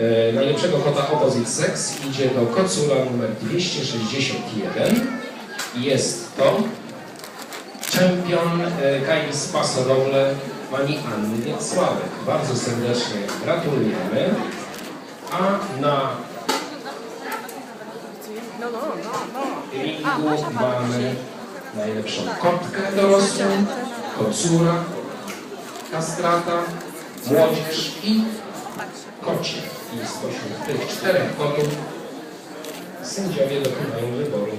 e, najlepszego kota Opposite Sex idzie do kocura numer 261. Jest to czempion e, Kailis Pasorole pani Anny Wiecławek. Bardzo serdecznie gratulujemy. A na ringu mamy najlepszą kotkę dorosłą, kocura, kastrata, młodzież i kocie. I spośród tych czterech kotów sędziowie dokonają wyboru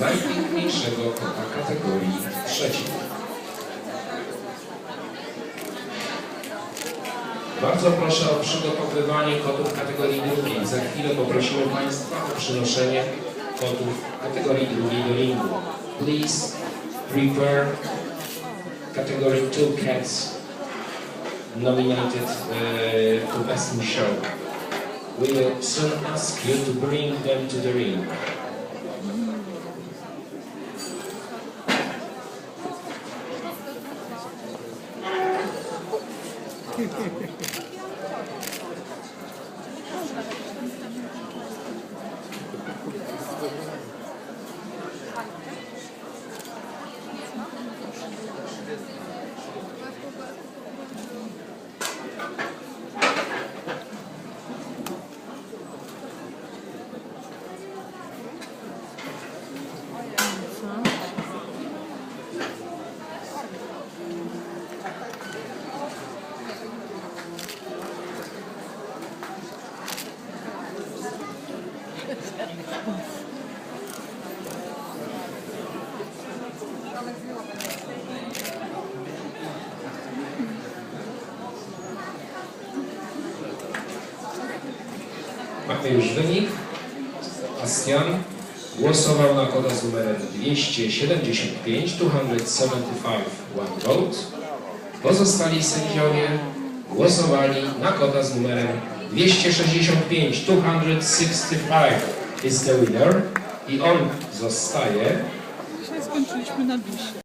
najpiękniejszego kota kategorii trzeciej. Bardzo proszę o przygotowywanie kotów kategorii drugiej. Za chwilę poprosimy Państwa o przynoszenie kotów kategorii drugiej do ringu. Please prepare category two cats nominated uh, to best in show. We will soon ask you to bring them to the ring. Mamy już wynik. Astian głosował na koda z numerem 275, 275 one vote. Pozostali sędziowie głosowali na koda z numerem 265, 265 is the winner i on zostaje Dzisiaj skończyliśmy na bisie.